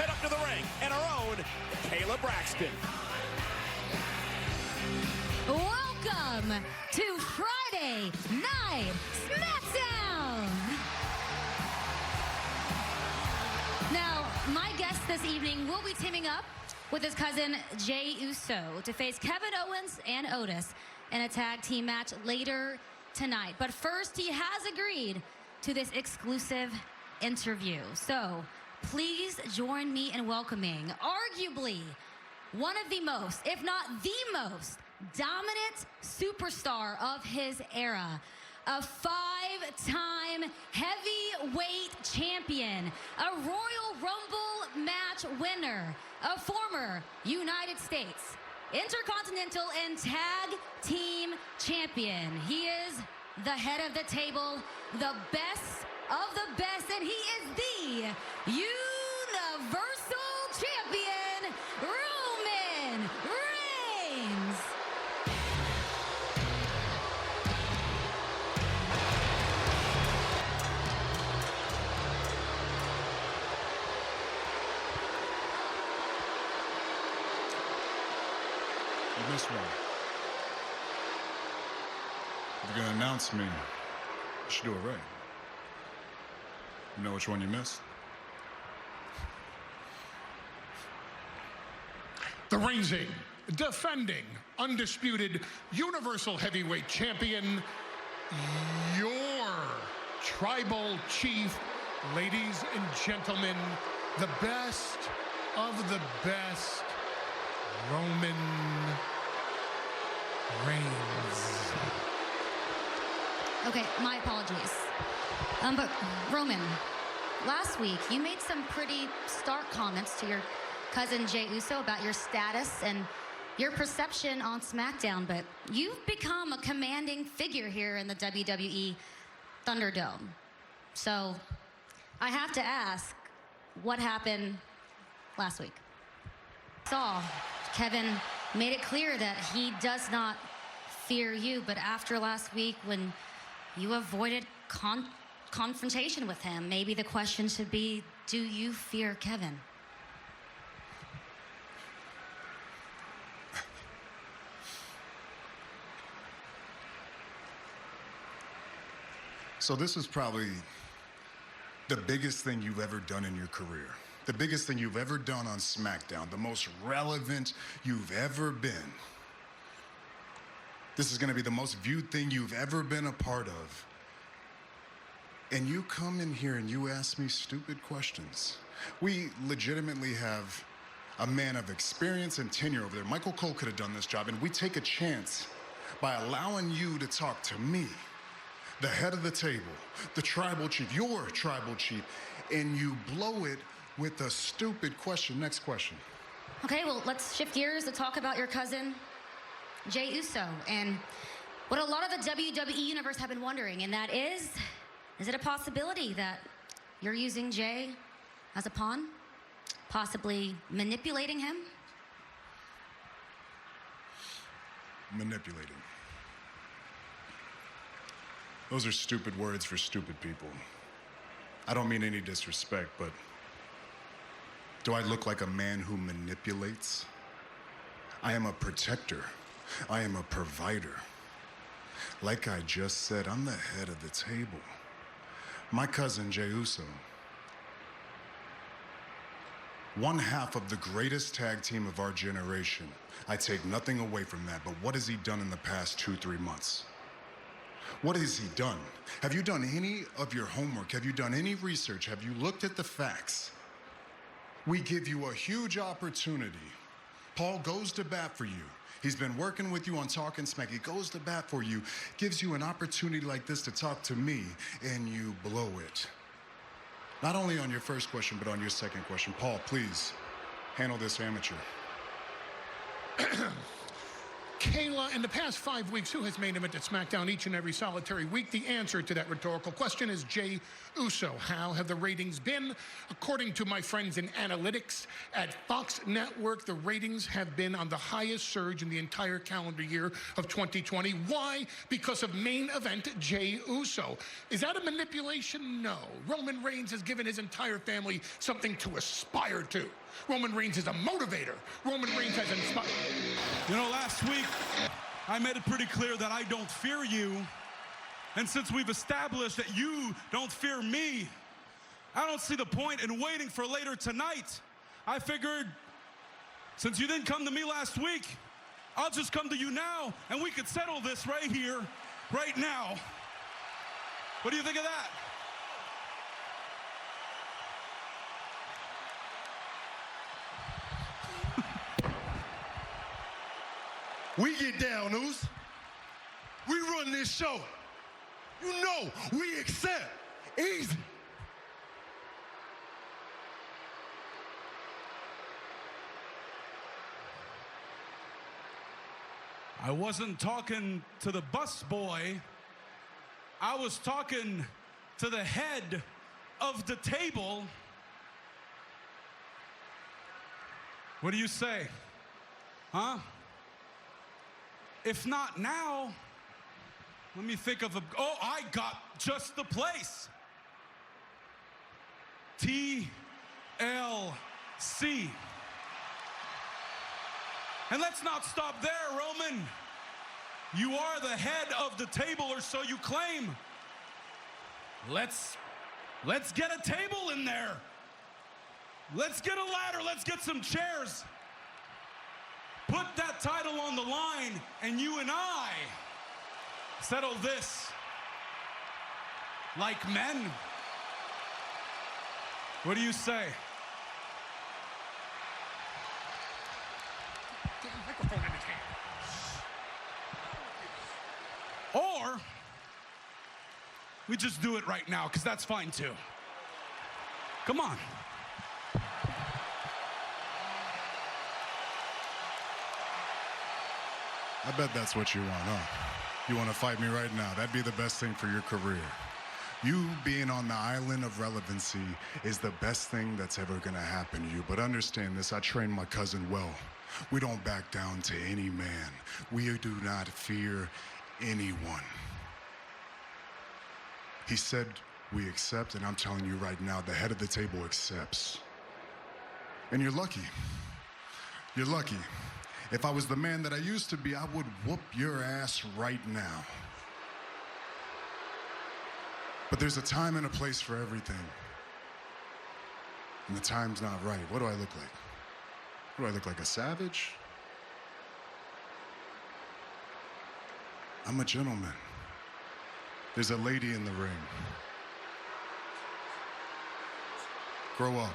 head up to the ring and our own Kayla Braxton. Welcome to Friday Night SmackDown. Now, my guest this evening will be teaming up with his cousin Jay Uso to face Kevin Owens and Otis in a tag team match later tonight. But first, he has agreed to this exclusive interview. So please join me in welcoming, arguably, one of the most, if not the most, dominant superstar of his era. A five time heavyweight champion, a Royal Rumble match winner, a former United States Intercontinental and Tag Team Champion. He is the head of the table, the best of the best, and he is the Universal Champion, Roman Reigns. You missed one. If you're gonna announce me, you should do it right. You know which one you missed? The reigning, defending, undisputed Universal Heavyweight Champion, your tribal chief, ladies and gentlemen, the best of the best, Roman Reigns. Okay, my apologies. Um, but Roman, last week you made some pretty stark comments to your cousin Jay Uso about your status and your perception on SmackDown. But you've become a commanding figure here in the WWE Thunderdome. So I have to ask, what happened last week? Saw Kevin made it clear that he does not fear you, but after last week when you avoided con- confrontation with him. Maybe the question should be Do you fear Kevin? So this is probably the biggest thing you've ever done in your career. The biggest thing you've ever done on SmackDown. The most relevant you've ever been. This is going to be the most viewed thing you've ever been a part of. And you come in here and you ask me stupid questions. We legitimately have a man of experience and tenure over there. Michael Cole could have done this job, and we take a chance by allowing you to talk to me, the head of the table, the tribal chief, your tribal chief, and you blow it with a stupid question. Next question. Okay, well, let's shift gears to talk about your cousin, Jay Uso, and what a lot of the WWE universe have been wondering, and that is is it a possibility that you're using Jay as a pawn? Possibly manipulating him? Manipulating. Those are stupid words for stupid people. I don't mean any disrespect, but do I look like a man who manipulates? I am a protector. I am a provider. Like I just said, I'm the head of the table. My cousin Jey Uso, one half of the greatest tag team of our generation. I take nothing away from that, but what has he done in the past two, three months? What has he done? Have you done any of your homework? Have you done any research? Have you looked at the facts? We give you a huge opportunity. Paul goes to bat for you. He's been working with you on Talking Smack. He goes to bat for you, gives you an opportunity like this to talk to me, and you blow it. Not only on your first question, but on your second question. Paul, please handle this amateur. Kayla, in the past five weeks, who has made him at SmackDown each and every solitary week? The answer to that rhetorical question is Jay Uso. How have the ratings been? According to my friends in analytics at Fox Network, the ratings have been on the highest surge in the entire calendar year of 2020. Why? Because of main event Jay Uso. Is that a manipulation? No. Roman Reigns has given his entire family something to aspire to. Roman Reigns is a motivator. Roman Reigns has inspired. You know, last week I made it pretty clear that I don't fear you. And since we've established that you don't fear me, I don't see the point in waiting for later tonight. I figured since you didn't come to me last week, I'll just come to you now and we could settle this right here, right now. What do you think of that? We get down, Oos. We run this show. You know, we accept. Easy. I wasn't talking to the bus boy. I was talking to the head of the table. What do you say? Huh? If not now, let me think of a. Oh, I got just the place. TLC. And let's not stop there, Roman. You are the head of the table, or so you claim. Let's let's get a table in there. Let's get a ladder, let's get some chairs. Put that title on the line, and you and I settle this like men. What do you say? Or we just do it right now, because that's fine too. Come on. I bet that's what you want, huh? You want to fight me right now? That'd be the best thing for your career. You being on the island of relevancy is the best thing that's ever going to happen to you. But understand this I trained my cousin well. We don't back down to any man, we do not fear anyone. He said we accept, and I'm telling you right now, the head of the table accepts. And you're lucky. You're lucky. If I was the man that I used to be, I would whoop your ass right now. But there's a time and a place for everything. And the time's not right. What do I look like? What do I look like? A savage? I'm a gentleman. There's a lady in the ring. Grow up.